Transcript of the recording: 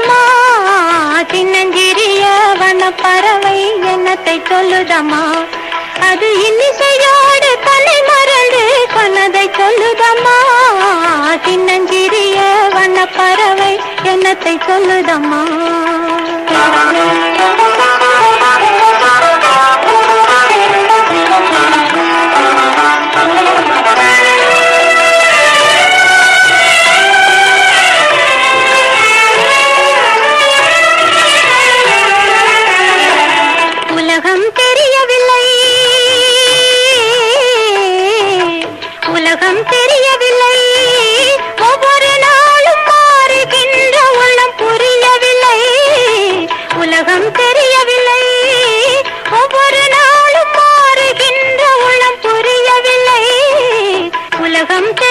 சொல்லுதமா சின்னஞ்சிறிய வன பறவை என்னத்தை சொல்லுதமா அது இன்னிசையோடு தலை மறந்து சொன்னதை சொல்லுதம்மா. சின்னஞ்சிறிய வண்ணப்பறவை என்னத்தை சொல்லுதம்மா? உலகம் தெரியவில்லை. ஒவ்வொரு நாளும் மாறுகின்ற உள்ளம் புரியவில்லை. உலகம் தெரியவில்லை. ஒவ்வொரு நாளும் மாறுகின்ற உள்ளம் புரியவில்லை. உலகம் தெரிய